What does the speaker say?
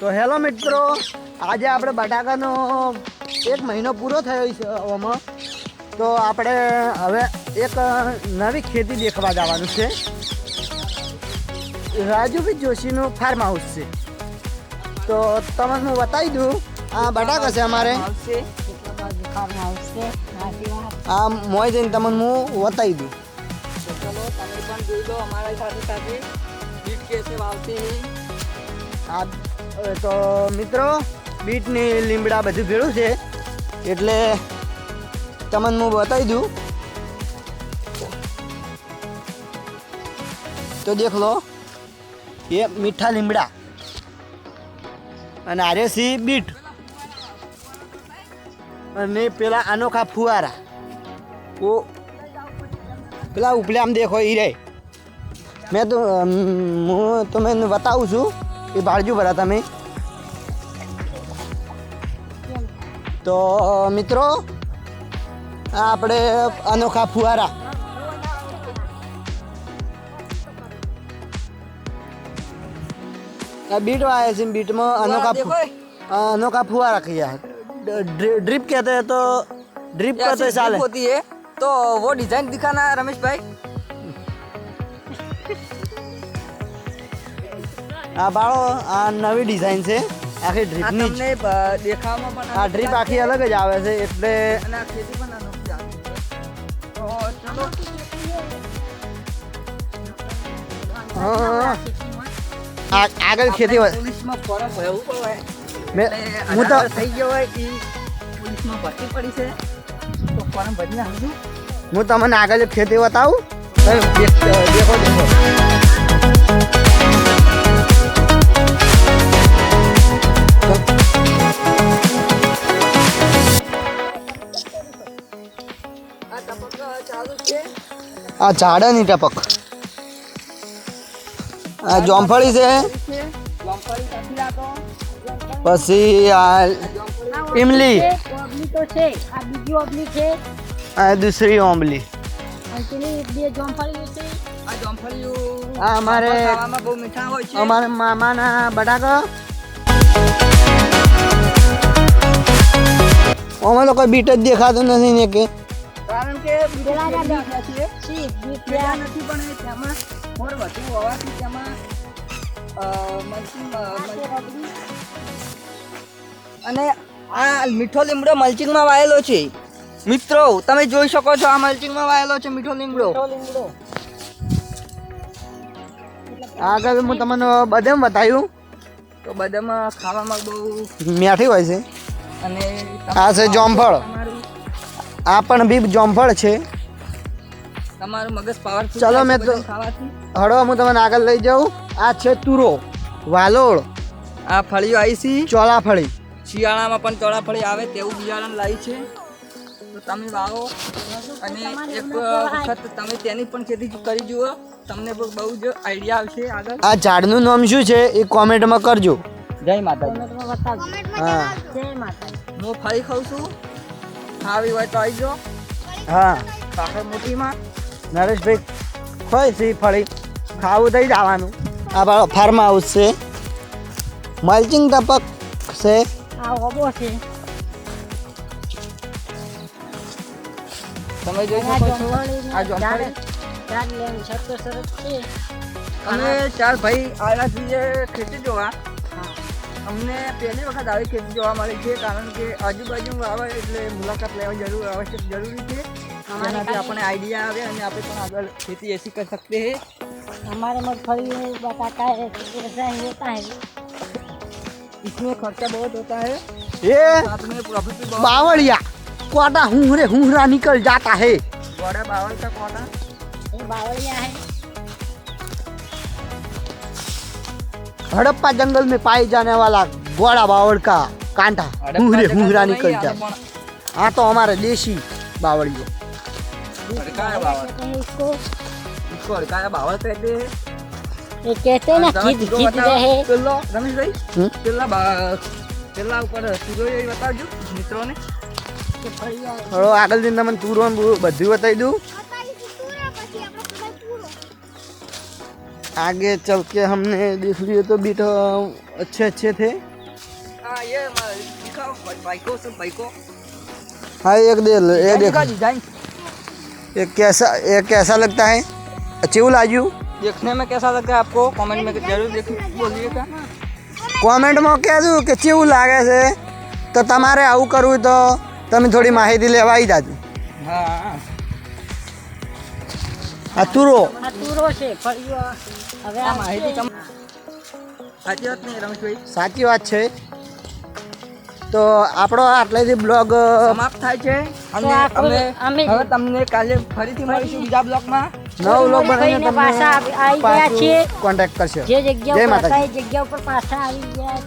તો હેલો મિત્રો આજે આપણે બટાકાનો એક મહિનો પૂરો થયો છે હવામાં. તો આપણે હવે એક નવી ખેતી દેખવા જવાનું છે. રાજુભાઈ જોશીનું ફાર્મ હાઉસ છે. તો તમને હું બતાવી દઉં આ બટાકા છે અમારે. આ મોય જઈને તમને હું બતાવી દઉં. ચલો તમે પણ જોઈ લો અમારા સાથે સાથે. બીટ કેસે વાવતે. આ તો મિત્રો, બીટની લીમડા બધું ભેળું છે, એટલે તમને હું બતાવી દઉં. તો દેખ લો, એ મીઠા લીમડા અને આરે સી બીટ. અને પેલા અનોખા ફુવારા. ઓ, પેલા ઉપલે આમ દેખો એ રે. મેં તો હું તમને બતાવું છું, એ ભાળજો ભરા તમે તો મિત્રો આ આપણે અનોખા ફુવારા આ બીટ વાયા છે બીટમાં અનોખા देखो ફુ- आ, अनोखा फुहारा किया है ड्रि- ड्रिप कहते हैं तो ड्रिप ऐसी कहते हैं drip साले होती है तो वो डिजाइन दिखाना रमेश भाई આ બાળો આ નવી ડિઝાઇન છે આખી ડ્રીપની તમને દેખાવામાં પણ આ ડ્રીપ આખી અલગ જ આવે છે એટલે અને આ ખેતી પણ અનોખી આવે છે. આગળ ખેતી હોય પોલીસમાં ફોર્મ એવું પણ હોય હું તો થઈ ગયો હોય એ પોલીસમાં ભરતી પડી છે તો ફોર્મ ભરીને આવજો હું તમને આગળ ખેતી બતાવું દેખો દેખો આ ઝાડની ટપક. આ જોમફળી છે. છે. લંપાડી કાઢી રાખો પછી આ ઇમલી ઓબલી તો છે. આ બીજી ઓબલી છે. આ દૂસરી ઓંબલી અને પેલી બે જોમફળી છે? આ જોમફળીઓ આ અમારે ખાવામાં બહુ મીઠા હોય છે. અમારા મામાના બટાકા. અમે તો કોઈ બીટ જ દેખાતું નથી ને કે કારણ કે પેલા નથી પણ તેમાં મોર વધુ હોવાથી તેમાં અને આ મીઠો લીમડો મલ્ચિંગમાં વાયેલો છે. મિત્રો તમે જોઈ શકો છો આ મલ્ચિંગમાં વાયેલો છે મીઠો લીમડો. આગળ હું તમને બદામ બતાવ્યું. તો બધામાં ખાવામાં બહુ મીઠી હોય છે. અને આ છે જોમફળ. આ પણ બી જોમફળ છે. તમારું મગજ પાવરફુલ ચલો મેં તો- હળો હું તમને આગળ લઈ જાઉં. આ છે તુરો વાલોળ. આ ફળીઓ આવી છે. ચોળા ફળી શિયાળામાં પણ ચોળા ફળી આવે તેવું બિયારણ લાવી છે. તો તમે વાવો. અને એક વખત તમે તેની પણ ખેતી કરી જુઓ. તમને પણ બહુ જ આઈડિયા આવશે આગળ. આ ઝાડનું નામ શું છે? એ કોમેન્ટમાં કરજો. જય માતાજી. હા. જય માતાજી. હું ફળી ખાઉં છું. ખાવી હોય તો આવી જાઓ હા. પાકડ મોટીમાં નરેશભાઈ ખોય છે ફળી. ખાવું થઈ જવાનું આ બાળો ફાર્મ હાઉસ છે. મલ્ચિંગ ટપક છે. આ ઓબો છે. તમે જોઈ આ શકો છો આ જોમફળી ચાર લેન સરસ સરસ છે. અમે ચાર ભાઈ આવ્યા છીએ ખેતી જોવા. હા અમને પહેલી વખત આવી ખેતી જોવા મળી છે કારણ કે આજુબાજુ આવે એટલે મુલાકાત લેવા જરૂર આવશ્યક જરૂરી છે જેનાથી આપણે આઈડિયા આવે અને આપણે પણ આગળ ખેતી ऐसी कर सकते हैं हमारे मूंगफली है बताता है ऐसा ही होता है इसमें खर्चा बहुत होता है એ साथ में प्रॉफिट भी बहुत બાવળિયા કોટા હુંહરે હુંહરા નિકલ જાતા હે बड़ा बावल का कोटा ये बावलिया है हड़प्पा जंगल में पाए जाने वाला गोड़ा बावड़ का कांटा हुहरे हुहरा निकल जाता हाँ तो हमारे देसी बावड़ियो हड़काया बावल कहते हैं इसको इसको हड़काया बावल कहते हैं ये कहते हैं ना તમે खींच સીધો खींच બતાવો. रहे પેલો રમેશભાઈ હમ? પેલા બા- પેલા ઉપર સીધો એ બતાવજો મિત્રોને कि फलिया હળો આગળ જઈને તમને તુરો ને બધું બતાવી દઉં आगे चल के हमने देख लिए तो बीट अच्छे अच्छे थे हाँ ये हमारा दिखाओ बाइको सब बाइको हाँ एक दे ये देख डिजाइन ये कैसा ये कैसा लगता है अच्छी लाजू देखने में कैसा लगता है आपको कमेंट में जरूर देख बोलिएगा કોમેન્ટમાં કહેજો કે કેવું લાગે છે તો તમારે આવું કરવું તો તમે થોડી માહિતી લેવા આવી જાજો હા આ તુરો આ તુરો છે ફળિયો હવે આ માહિતી તમ સાચી વાત નહીં રમેશભાઈ? સાચી વાત છે. તો આપણો આટલેથી બ્લોગ સમાપ્ત થાય છે. અને અમે અમે- હવે તમને કાલે ફરીથી મળીશું બીજા બ્લોગમાં. નવ બ્લોગ બનાવીને પાછા આવી- આવી ગયા છીએ. કોન્ટેક્ટ કરશે. જે જગ્યા ઉપર જગ્યા ઉપર પાછા આવી ગયા.